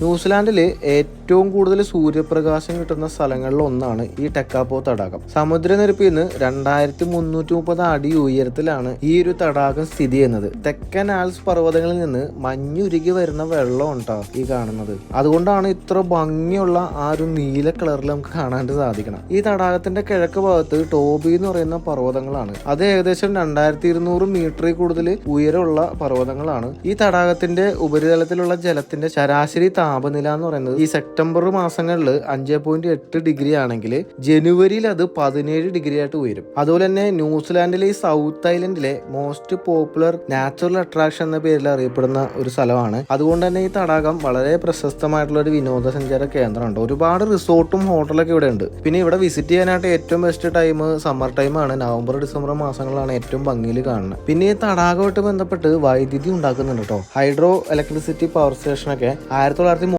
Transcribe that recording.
ന്യൂസിലാൻഡിൽ ഏറ്റവും കൂടുതൽ സൂര്യപ്രകാശം കിട്ടുന്ന സ്ഥലങ്ങളിൽ ഒന്നാണ് ഈ ടെക്കാപ്പോ തടാകം. സമുദ്രനിരപ്പിൽ നിന്ന് രണ്ടായിരത്തി മുന്നൂറ്റി മുപ്പത് അടി ഉയരത്തിലാണ് ഈ ഒരു തടാകം സ്ഥിതി ചെയ്യുന്നത്. തെക്കൻ ആൽസ് പർവതങ്ങളിൽ നിന്ന് മഞ്ഞുരുകി വരുന്ന വെള്ളം ഉണ്ടാവും ഈ കാണുന്നത്. അതുകൊണ്ടാണ് ഇത്ര ഭംഗിയുള്ള ആ ഒരു നീല കളറിൽ നമുക്ക് കാണാൻ സാധിക്കണം. ഈ തടാകത്തിന്റെ കിഴക്ക് ഭാഗത്ത് ടോബി എന്ന് പറയുന്ന പർവതങ്ങളാണ്. അത് ഏകദേശം രണ്ടായിരത്തി ഇരുന്നൂറ് മീറ്ററിൽ കൂടുതൽ ഉയരമുള്ള പർവതങ്ങളാണ്. ഈ തടാകത്തിന്റെ ഉപരിതലത്തിലുള്ള ജലത്തിന്റെ ശരാശരി താപനില എന്ന് പറയുന്നത് ഈ സെപ്റ്റംബർ മാസങ്ങളിൽ അഞ്ച് പോയിന്റ് എട്ട് ഡിഗ്രി ആണെങ്കിൽ ജനുവരിയിൽ അത് പതിനേഴ് ഡിഗ്രി ആയിട്ട് ഉയരും. അതുപോലെ തന്നെ ന്യൂസിലാൻഡിലെ ഈ south island most popular natural attraction എന്ന പേരിൽ അറിയപ്പെടുന്ന ഒരു സ്ഥലമാണ്. അതുകൊണ്ട് തന്നെ ഈ തടാകം വളരെ പ്രശസ്തമായിട്ടുള്ള ഒരു വിനോദസഞ്ചാര കേന്ദ്രമുണ്ട്. ഒരുപാട് റിസോർട്ടും ഹോട്ടലൊക്കെ ഇവിടെ ഉണ്ട് പിന്നെ ഇവിടെ വിസിറ്റ് ചെയ്യാനായിട്ട് ഏറ്റവും ബെസ്റ്റ് ടൈം സമ്മർ ടൈമാണ് നവംബർ ഡിസംബർ മാസങ്ങളാണ് ഏറ്റവും ഭംഗിയിൽ കാണുന്നത്. പിന്നെ ഈ തടാകമായിട്ട് ബന്ധപ്പെട്ട് വൈദ്യുതി ഉണ്ടാക്കുന്നുണ്ട് കേട്ടോ. ഹൈഡ്രോ ഇലക്ട്രിസിറ്റി പവർ സ്റ്റേഷനൊക്കെ ആയിരത്തി